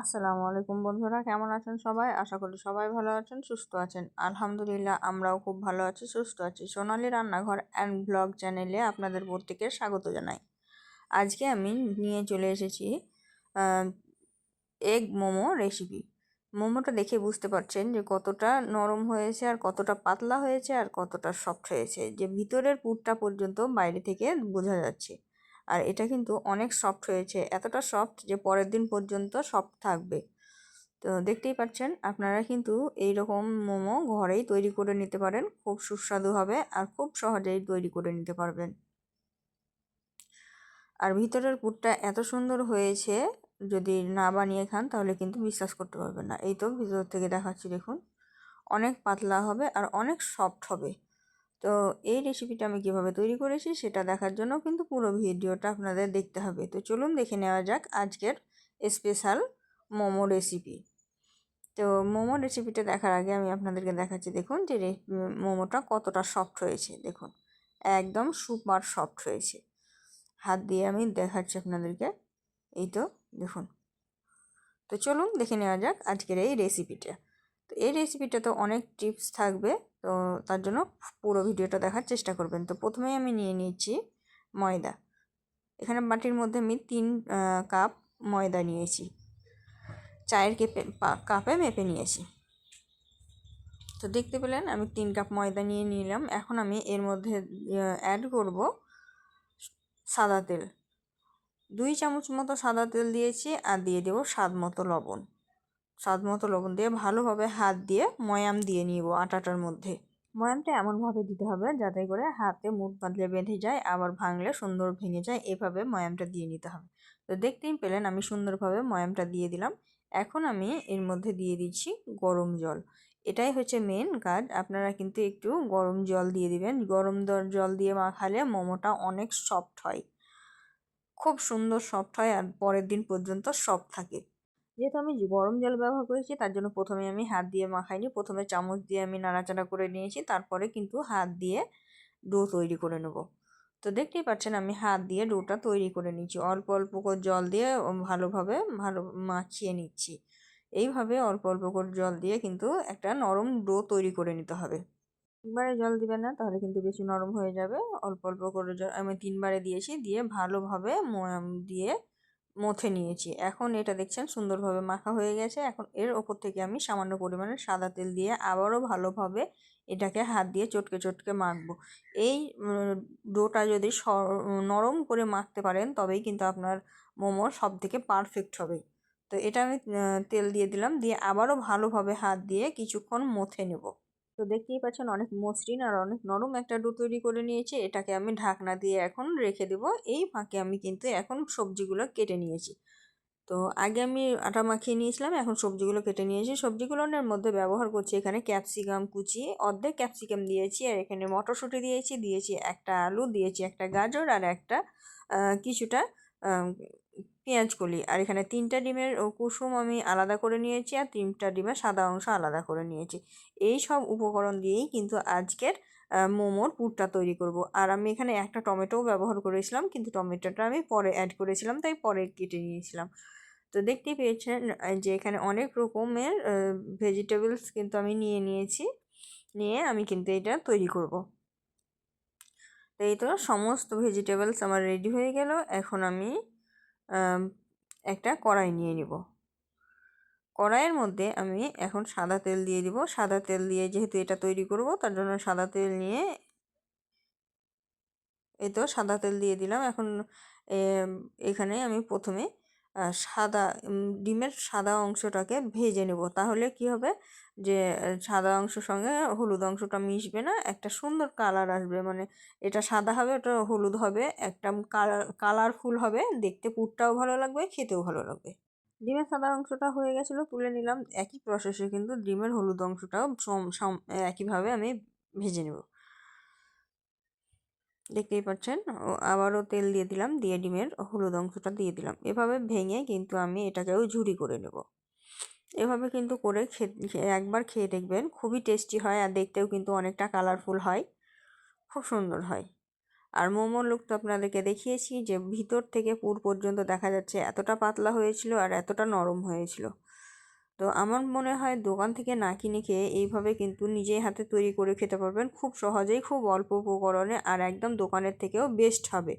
আসসালামু আলাইকুম বন্ধুরা, কেমন আছেন সবাই? আশা করি সবাই ভালো আছেন, সুস্থ আছেন। আলহামদুলিল্লাহ, আমরাও খুব ভালো আছি, সুস্থ আছি। সোনালি রান্নাঘর অ্যান্ড ব্লগ চ্যানেলে আপনাদের প্রত্যেকের স্বাগত জানাই। আজকে আমি নিয়ে চলে এসেছি এগ মোমো রেসিপি মোমোটা দেখে বুঝতে পারছেন যে কতটা নরম হয়েছে আর কতটা পাতলা হয়েছে আর কতটা সফট হয়েছে। যে ভিতরের পুরটা পর্যন্ত বাইরে থেকে বোঝা যাচ্ছে। আর এটা কিন্তু অনেক সফট হয়েছে। এতটা সফট যে পরের দিন পর্যন্ত সফট থাকবে। তো দেখতেই পাচ্ছেন, আপনারা কিন্তু এই রকম মোমো ঘরেই তৈরি করে নিতে পারেন। খুব সুস্বাদু হবে আর খুব সহজেই তৈরি করে নিতে পারবেন। আর ভিতরের পুরটা এত সুন্দর হয়েছে, যদি না বানিয়ে খান তাহলে কিন্তু বিশ্বাস করতে পারবেন না। এই তো ভিতর থেকে দেখাচ্ছি, দেখুন। অনেক পাতলা হবে আর অনেক সফট হবে। তো এই রেসিপিটা আমি কীভাবে তৈরি করেছি সেটা দেখার জন্য কিন্তু পুরো ভিডিওটা আপনাদের দেখতে হবে। তো চলুন দেখে নেওয়া যাক আজকের স্পেশাল মোমো রেসিপি তো মোমো রেসিপিটা দেখার আগে আমি আপনাদেরকে দেখাচ্ছি, দেখুন যে মোমোটা কতটা সফট হয়েছে, দেখুন। একদম সুপার সফট হয়েছে। হাত দিয়ে আমি দেখাচ্ছি আপনাদেরকে। এই তো, দেখুন। তো চলুন দেখে নেওয়া যাক আজকের এই রেসিপিটা এই রেসিপিটা তো অনেক টিপস থাকবে, তো তার জন্য পুরো ভিডিওটা দেখার চেষ্টা করবেন। তো প্রথমেই আমি নিয়ে নিয়েছি ময়দা। এখানে বাটির মধ্যে আমি তিন কাপ ময়দা নিয়েছি। চায়ের কেপে কাপে মেপে নিয়েছি। তো দেখতে পেলেন, আমি তিন কাপ ময়দা নিয়ে নিলাম। এখন আমি এর মধ্যে অ্যাড করব সাদা তেল। দুই চামচ মতো সাদা তেল দিয়েছি আর দিয়ে দেবো স্বাদ মতো লবণ। স্বাদ মতো লবণ দিয়ে ভালোভাবে হাত দিয়ে ময়াম দিয়ে নিব আটাটার মধ্যে। ময়ামটা এমনভাবে দিতে হবে যাতে করে হাতে মুখ বাঁধলে বেঁধে যায়, আবার ভাঙলে সুন্দর ভেঙে যায়, এভাবে ময়ামটা দিয়ে নিতে হবে। তো দেখতেই পেলেন আমি সুন্দরভাবে ময়ামটা দিয়ে দিলাম। এখন আমি এর মধ্যে দিয়ে দিচ্ছি গরম জল। এটাই হচ্ছে মেন কাজ। আপনারা কিন্তু একটু গরম জল দিয়ে দিবেন। গরম জল দিয়ে মাখালে মোমোটা অনেক সফট হয়। খুব সুন্দর সফট হয় আর পরের দিন পর্যন্ত সফট থাকে। যেহেতু আমি গরম জল ব্যবহার করেছি, তার জন্য প্রথমে আমি হাত দিয়ে মাখাইনি। প্রথমে চামচ দিয়ে আমি নাড়াচাড়া করে নিয়েছি। তারপরে কিন্তু হাত দিয়ে ডো তৈরি করে নেব। তো দেখতেই পাচ্ছেন, আমি হাত দিয়ে ডোটা তৈরি করে নিচ্ছি অল্প অল্প করে জল দিয়ে ভালোভাবে ভালো মাখিয়ে নিচ্ছি। এইভাবে অল্প অল্প করে জল দিয়ে কিন্তু একটা নরম ডো তৈরি করে নিতে হবে। তিনবারে জল দিবেন না, তাহলে কিন্তু বেশি নরম হয়ে যাবে। অল্প অল্প করে জল আমি তিনবারে দিয়েছি। দিয়ে ভালোভাবে দিয়ে মথে নিয়েছি। এখন এটা দেখছেন সুন্দরভাবে মাখা হয়ে গেছে। এখন এর ওপর থেকে আমি সামান্য পরিমাণে সাদা তেল দিয়ে আবারও ভালোভাবে এটাকে হাত দিয়ে চটকে চটকে মাখবো। এই ডোটা যদি নরম করে মাখতে পারেন তবেই কিন্তু আপনার মোমো সব থেকে পারফেক্ট হবে। তো এটা আমি তেল দিয়ে দিলাম। দিয়ে আবারও ভালোভাবে হাত দিয়ে কিছুক্ষণ মথে নেব। তো দেখতেই পাচ্ছেন অনেক মসৃণ আর অনেক নরম একটা ডো তৈরি করে নিয়েছি। এটাকে আমি ঢাকনা দিয়ে এখন রেখে দেবো। এই ফাঁকে আমি কিন্তু এখন সবজিগুলো কেটে নিয়েছি। তো আগে আমি আটা মাখিয়ে নিয়েছিলাম, এখন সবজিগুলো কেটে নিয়েছি। সবজিগুলোর মধ্যে ব্যবহার করছি এখানে ক্যাপসিকাম কুচি, অর্ধেক ক্যাপসিকাম দিয়েছি আর এখানে মটরশুঁটি দিয়েছি দিয়েছি একটা আলু, দিয়েছি একটা গাজর আর একটা কিছুটা পেঁয়াজ কলি। আর এখানে তিনটা ডিমের কুসুম আমি আলাদা করে নিয়েছি আর তিনটা ডিমের সাদা অংশ আলাদা করে নিয়েছি। এই সব উপকরণ দিয়েই কিন্তু আজকের মোমোর পুরটা তৈরি করব। আর আমি এখানে একটা টমেটোও ব্যবহার করেছিলাম, কিন্তু টমেটোটা আমি পরে অ্যাড করেছিলাম, তাই পরে কেটে নিয়েছিলাম। তো দেখতে পেয়েছেন যে এখানে অনেক রকমের ভেজিটেবলস কিন্তু আমি নিয়ে নিয়েছি, নিয়ে আমি কিন্তু এটা তৈরি করব। তো এই তো সমস্ত ভেজিটেবলস আমার রেডি হয়ে গেল। এখন আমি একটা কড়াই নিয়ে নিব। কড়াইয়ের মধ্যে আমি এখন সাদা তেল দিয়ে দিব। সাদা তেল দিয়ে যেহেতু এটা তৈরি করব, তার জন্য সাদা তেল নিয়ে এই তো সাদা তেল দিয়ে দিলাম। এখন এখানে আমি প্রথমে সাদা ডিমের সাদা অংশটাকে ভেজে নেব। তাহলে কি হবে যে, সাদা অংশের সঙ্গে হলুদ অংশটা মিশবে না, একটা সুন্দর কালার আসবে। মানে এটা সাদা হবে, ওটা হলুদ হবে, একটা কালার কালারফুল হবে। দেখতে পুরটাও ভালো লাগবে, খেতেও ভালো লাগবে। ডিমের সাদা অংশটা হয়ে গেছিল, তুলে নিলাম। একই প্রসেসে কিন্তু ডিমের হলুদ অংশটাও একইভাবে আমি ভেজে নেব। দেখতেই পাচ্ছেন আবারও তেল দিয়ে দিলাম, দিয়ে ডিমের হলুদ অংশটা দিয়ে দিলাম। এভাবে ভেঙে কিন্তু আমি এটাকেও ঝুড়ি করে নেব। এভাবে কিন্তু করে একবার খেয়ে দেখবেন, খুবই টেস্টি হয় আর দেখতেও কিন্তু অনেকটা কালারফুল হয়। খুব সুন্দর হয়। আর মোমোর লুক তো আপনাদেরকে দেখিয়েছি যে ভিতর থেকে পুর পর্যন্ত দেখা যাচ্ছে এতটা পাতলা হয়েছিল আর এতটা নরম হয়েছিল। তো আমার মনে হয় দোকান থেকে না কিনে খেয়ে এইভাবে কিন্তু নিজেই হাতে তৈরি করে খেতে পারবেন খুব সহজেই, খুব অল্প উপকরণে আর একদম দোকানের থেকেও বেস্ট হবে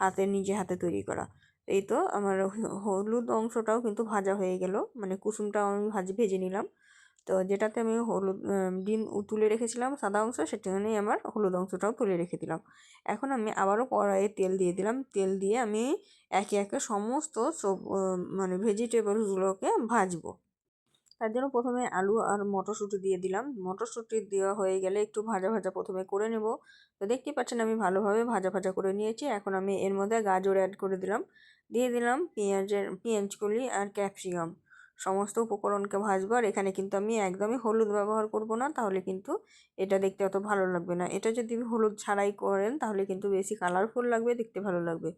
হাতে নিজে হাতে তৈরি করা। এই তো আমার হলুদ অংশটাও কিন্তু ভাজা হয়ে গেল মানে কুসুমটাও আমি ভাজি, ভেজে নিলাম। তো যেটাতে আমি হলুদ ডিম তুলে রেখেছিলাম, সাদা অংশ, সেখানেই আমার হলুদ অংশটাও তুলে রেখে দিলাম। এখন আমি আবারও কড়াইয়ে তেল দিয়ে দিলাম, তেল দিয়ে আমি একে একে সমস্ত মানে ভেজিটেবলসগুলোকে ভাজবো। তার জন্য প্রথমে আলু আর মটরশুঁটি দিয়ে দিলাম। মটরশুঁটি দেওয়া হয়ে গেলে একটু ভাজা ভাজা প্রথমে করে নেব। তো দেখতেই পাচ্ছেন আমি ভালোভাবে ভাজা ভাজা করে নিয়েছি। এখন আমি এর মধ্যে গাজর অ্যাড করে দিলাম। দিয়ে দিলাম পেঁয়াজের পেঁয়াজকলি আর ক্যাপসিকাম সমস্ত উপকরণকে ভাজবো আর এখানে কিন্তু আমি একদমই হলুদ ব্যবহার করব না, তাহলে কিন্তু এটা দেখতে অত ভালো লাগবে না। এটা যদি হলুদ ছাড়াই করেন, তাহলে কিন্তু বেশি কালারফুল লাগবে, দেখতে ভালো লাগবে।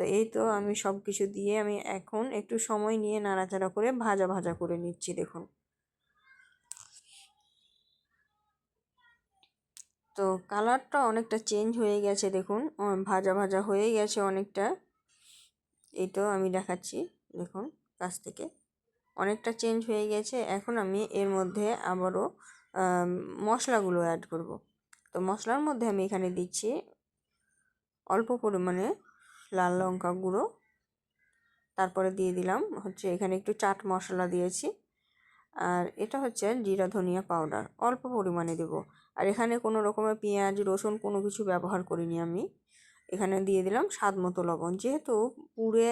তো এই তো আমি সব কিছু দিয়ে আমি এখন একটু সময় নিয়ে নাড়াচাড়া করে ভাজা ভাজা করে নিচ্ছি, দেখুন। তো কালারটা অনেকটা চেঞ্জ হয়ে গেছে, দেখুন। ভাজা ভাজা হয়ে গেছে অনেকটা। এই তো আমি দেখাচ্ছি, দেখুন, কাছ থেকে। অনেকটা চেঞ্জ হয়ে গেছে, এখন আমি এর মধ্যে আবারও মশলাগুলো অ্যাড করব। তো মশলার মধ্যে আমি এখানে দিচ্ছি অল্প পরিমাণে লাল লঙ্কা গুঁড়ো। তারপরে দিয়ে দিলাম হচ্ছে এখানে একটু চাট মশলা দিয়েছি। আর এটা হচ্ছে জিরা ধনিয়া পাউডার, অল্প পরিমাণে দেব। আর এখানে কোনো রকমের পেঁয়াজ, রসুন কোনো কিছু ব্যবহার করিনি আমি। এখানে দিয়ে দিলাম স্বাদ মতো লবণ। যেহেতু পুরে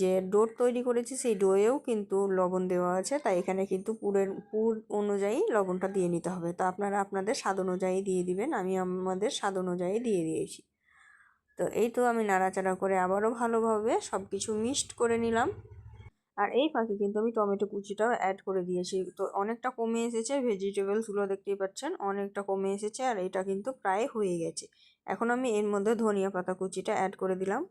যে ডোর তৈরি করেছি সেই ডোয়েও কিন্তু লবণ দেওয়া আছে। তাই এখানে কিন্তু পুরের, পুর অনুযায়ী লবণটা দিয়ে নিতে হবে। তো আপনারা আপনাদের স্বাদ অনুযায়ী দিয়ে দিবেন। আমি আমাদের স্বাদ অনুযায়ী দিয়ে দিয়েছি। তো এই তো আমি নাড়াচাড়া করে আবারও ভালোভাবে সব কিছু মিক্সড করে নিলাম। আর এই ফাঁকে কিন্তু আমি টমেটো কুচিটাও অ্যাড করে দিয়েছি। তো অনেকটা কমে এসেছে ভেজিটেবলসগুলো দেখতেই পাচ্ছেন, অনেকটা কমে এসেছে আর এটা কিন্তু প্রায় হয়ে গেছে। এখন আমি এর মধ্যে ধনিয়া পাতা কুচিটা অ্যাড করে দিলাম,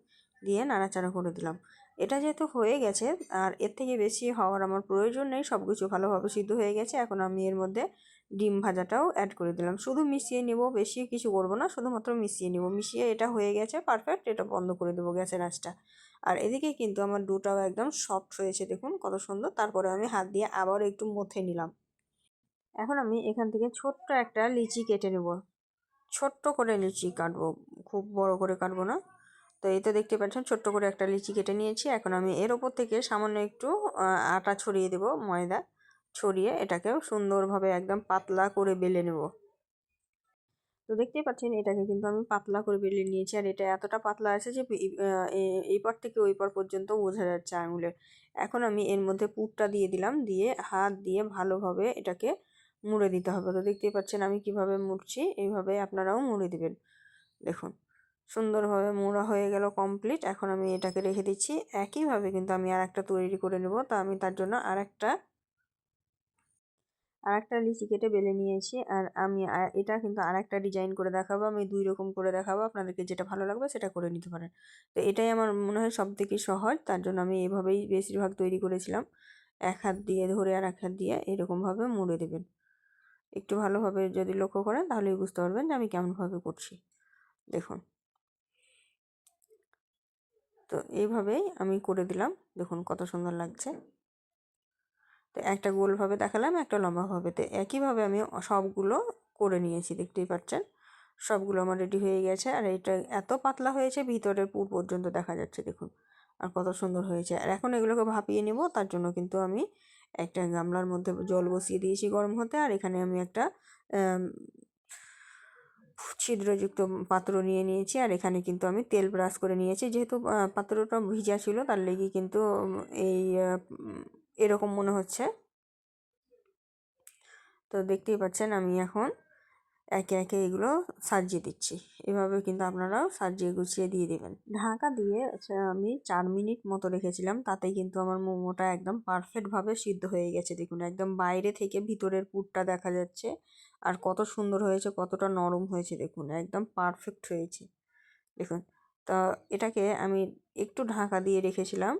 দিয়ে নাড়াচাড়া করে দিলাম। এটা যেহেতু হয়ে গেছে, আর এর থেকে বেশি হওয়ার আমার প্রয়োজন নেই সব কিছু ভালোভাবে সিদ্ধ হয়ে গেছে, এখন আমি এর মধ্যে ডিম ভাজাটাও অ্যাড করে দিলাম। শুধু মিশিয়ে নেব, বেশি কিছু করব না, শুধুমাত্র মিশিয়ে নেব। মিশিয়ে এটা হয়ে গেছে পারফেক্ট এটা বন্ধ করে দেবো গ্যাসের আঁচটা। আর এদিকে কিন্তু আমার ডোটাও একদম সফট হয়েছে, দেখুন কত সুন্দর। তারপরে আমি হাত দিয়ে আবার একটু মথে নিলাম। এখন আমি এখান থেকে ছোট্ট একটা লিচি কেটে নেব। ছোট্ট করে লিচি কাটবো, খুব বড় করে কাটবো না। তো এই তো দেখতে পাচ্ছেন, ছোট্ট করে একটা লিচি কেটে নিয়েছি। এখন আমি এর ওপর থেকে সামান্য একটু আটা ছড়িয়ে দেব, ময়দা। ছড়িয়ে এটাকেও সুন্দরভাবে একদম পাতলা করে বেলে নেব। তো দেখতেই পাচ্ছেন এটাকে কিন্তু আমি পাতলা করে বেলে নিয়েছি আর এটা এতটা পাতলা আছে যে এই পার থেকে ওই পার পর্যন্ত বোঝা যাচ্ছে আঙুলের এখন আমি এর মধ্যে পুরটা দিয়ে দিলাম, দিয়ে হাত দিয়ে ভালোভাবে এটাকে মুড়ে দিতে হবে। তো দেখতেই পাচ্ছেন আমি কীভাবে মুড়ছি, এইভাবে আপনারাও মুড়ে দিবেন। দেখুন, সুন্দরভাবে মোড়া হয়ে গেল কমপ্লিট। এখন আমি এটাকে রেখে দিচ্ছি। একইভাবে কিন্তু আমি আর একটা তৈরি করে নেব। তা আমি তার জন্য আর একটা আর একটা লিচি কেটে বেলে নিয়েছি। আর আমি এটা কিন্তু আর একটা ডিজাইন করে দেখাবো। আমি দুই রকম করে দেখাবো। আপনাদেরকে যেটা ভালো লাগবে সেটা করে নিতে পারেন। তো এটাই আমার মনে হয় সব থেকে সহজ। তার জন্য আমি এভাবেই বেশিরভাগ তৈরি করেছিলাম। এক হাত দিয়ে ধরে আর এক হাত দিয়ে এরকমভাবে মুড়ে দেবেন। একটু ভালোভাবে যদি লক্ষ্য করেন তাহলেই বুঝতে পারবেন যে আমি কেমনভাবে করছি। দেখুন। তো এইভাবেই আমি করে দিলাম। দেখুন কত সুন্দর লাগছে। একটা গোলভাবে দেখালাম, একটা লম্বাভাবে। তো একইভাবে আমি সবগুলো করে নিয়েছি, দেখতেই পাচ্ছেন? সবগুলো আমার রেডি হয়ে গেছে। আর এটা এত পাতলা হয়েছে, ভিতরের পুর পর্যন্ত দেখা যাচ্ছে, দেখুন। আর কত সুন্দর হয়েছে। আর এখন এগুলোকে ভাপিয়ে নেব, তার জন্য কিন্তু আমি একটা গামলার মধ্যে জল বসিয়ে দিয়েছি গরম হতে। আর এখানে আমি একটা ছিদ্রযুক্ত পাত্র নিয়ে নিয়েছি। আর এখানে কিন্তু আমি তেল ব্রাশ করে নিয়েছি। যেহেতু পাত্রটা ভিজা ছিল, তার লেগে কিন্তু এই এরকম মনে হচ্ছে। তো দেখতেই পাচ্ছেন আমি এখন একে একে এগুলো সাজিয়ে দিচ্ছি। এভাবে কিন্তু আপনারাও সাজিয়ে গুছিয়ে দিয়ে দেবেন। ঢাকা দিয়ে আমি চার মিনিট মতো রেখেছিলাম, তাতেই কিন্তু আমার মোমোটা একদম পারফেক্টভাবে সিদ্ধ হয়ে গেছে। দেখুন, একদম বাইরে থেকে ভিতরের পুরটা দেখা যাচ্ছে আর কত সুন্দর হয়েছে, কতটা নরম হয়েছে। দেখুন, একদম পারফেক্ট হয়েছে। দেখুন, তা এটাকে আমি একটু ঢাকা দিয়ে রেখেছিলাম।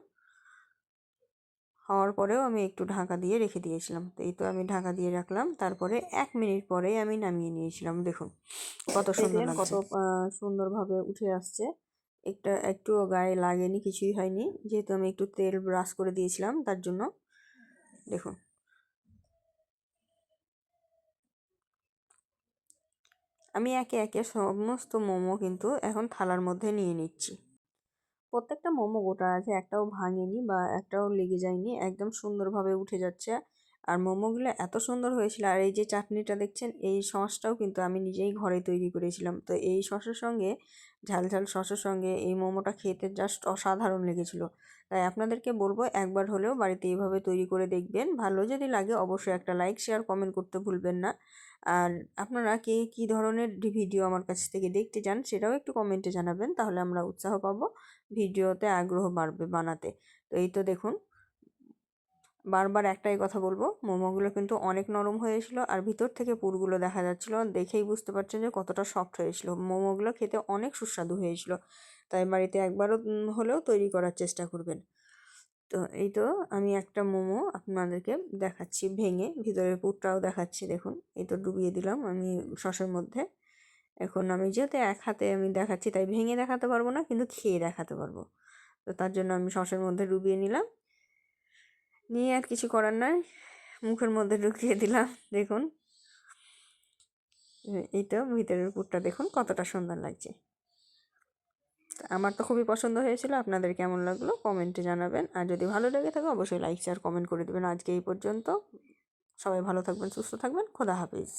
হওয়ার পরেও আমি একটু ঢাকা দিয়ে রেখে দিয়েছিলাম। তো এই তো আমি ঢাকা দিয়ে রাখলাম। তারপরে এক মিনিট পরেই আমি নামিয়ে নিয়েছিলাম। দেখুন কত সুন্দর কত সুন্দরভাবে উঠে আসছে। একটা একটুও গায়ে লাগেনি কিছুই হয়নি। যেহেতু আমি একটু তেল ব্রাশ করে দিয়েছিলাম তার জন্য। দেখুন। আমি একে একে সমস্ত মোমো কিন্তু এখন থালার মধ্যে নিয়ে নিচ্ছি। প্রত্যেকটা মোমো গোটা আছে, একটাও ভাঙেনি বা একটাও লেগে যায়নি, একদম সুন্দরভাবে উঠে যাচ্ছে। আর মোমোগুলো এত সুন্দর হয়েছিল, আর এই যে চাটনিটা দেখছেন, এই সসটাও কিন্তু আমি নিজেই ঘরে তৈরি করেছিলাম। তো এই সসের সঙ্গে, ঝাল ঝাল সসের সঙ্গে এই মোমোটা খেতে জাস্ট অসাধারণ লেগেছিলো। তাই আপনাদেরকে বলব, একবার হলেও বাড়িতে এইভাবে তৈরি করে দেখবেন। ভালো যদি লাগে অবশ্যই একটা লাইক শেয়ার কমেন্ট করতে ভুলবেন না। আর আপনারা কে কী ধরনের ভিডিও আমার কাছ থেকে দেখতে চান সেটাও একটু কমেন্টে জানাবেন, তাহলে আমরা উৎসাহ পাবো ভিডিওতে আগ্রহ বাড়বে বানাতে। তো এই তো দেখুন, বারবার একটাই কথা বলব, মোমোগুলো কিন্তু অনেক নরম হয়েছিল আর ভিতর থেকে পুরগুলো দেখা যাচ্ছিল, দেখেই বুঝতে পারছেন যে কতটা সফট হয়েছিল মোমোগুলো খেতে অনেক সুস্বাদু হয়েছিল তাই বাড়িতে একবারও হলেও তৈরি করার চেষ্টা করবেন। তো এই তো আমি একটা মোমো আপনাদেরকে দেখাচ্ছি ভেঙে, ভিতরের পুরটাও দেখাচ্ছি, দেখুন। এই তো ডুবিয়ে দিলাম আমি সসের মধ্যে। এখন আমি যেহেতু এক হাতে আমি দেখাচ্ছি, তাই ভেঙে দেখাতে পারব না, কিন্তু খেয়ে দেখাতে পারব। তো তার জন্য আমি সসের মধ্যে ডুবিয়ে নিলাম। নিয়ে আর কিছু করার নাই, মুখের মধ্যে ঢুকিয়ে দিলাম, দেখুন। এই তো ভিতরের পুরটা দেখুন কতটা সুন্দর লাগছে। আমার তো খুবই পছন্দ হয়েছিল। আপনাদের কেমন লাগল কমেন্টে জানাবেন। আর যদি ভালো লেগে থাকে অবশ্যই লাইক শেয়ার কমেন্ট করে দেবেন। আজকে এই পর্যন্ত। সবাই ভালো থাকবেন, সুস্থ থাকবেন। খোদা হাফিজ।